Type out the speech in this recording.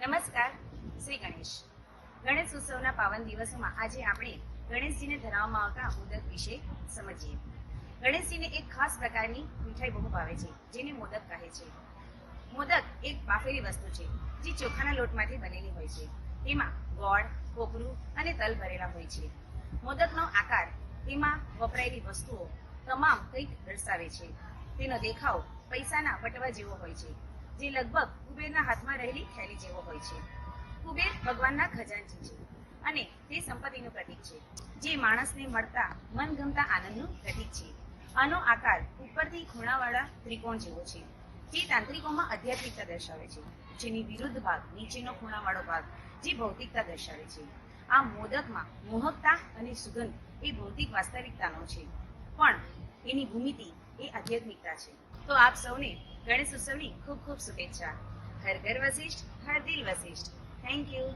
નમસ્કાર, શ્રી ગણેશ. ગણેશ ઉત્સવના પાવન દિવસોમાં આજે આપણે ગણેશજીને ધરાવવામાં આવતા મોદક વિશે સમજીએ. ગણેશજીને એક ખાસ પ્રકારની મીઠાઈ બહુ ભાવે છે, જેને મોદક કહે છે. મોદક એક બાફેલી વસ્તુ છે, જે ચોખાના લોટમાંથી બનેલી હોય છે. તેમાં ગોળ કોપરું અને તલ ભરેલા હોય છે. મોદકનો આકાર તેમાં વપરાયેલી વસ્તુઓ તમામ કંઈક દર્શાવે છે. તેનો દેખાવ પૈસાના વટવા જેવો હોય છે. જે લગભગ કુબેરના હાથમાં રહેલી થેલી જેવો હોય છે. કુબેર ભગવાનના ખજાનચી છે અને તે સંપત્તિનું પ્રતીક છે. જે માણસને મળતા મનગમતા આનંદનું પ્રતીક છે. આનો આકાર ઉપરથી ખૂણાવાળા ત્રિકોણ જેવો છે. જે તાંત્રિકોમાં આધ્યાત્મિકતા દર્શાવે છે, જેની વિરુદ્ધ ભાગ નીચેનો ખૂણાવાળો ભાગ જે ભૌતિકતા દર્શાવે છે. આ મોદકમાં મોહકતા અને સુગંધ એ ભૌતિક વાસ્તવિકતાનો છે. પણ એની ભૂમિતિ એ આધ્યાત્મિકતા છે. તો આપ સૌને ગણેશ ઉત્સવની ખૂબ ખૂબ શુભેચ્છા. હર ઘર વશિષ્ઠ હર દિલ વશિષ્ઠ થેન્ક યુ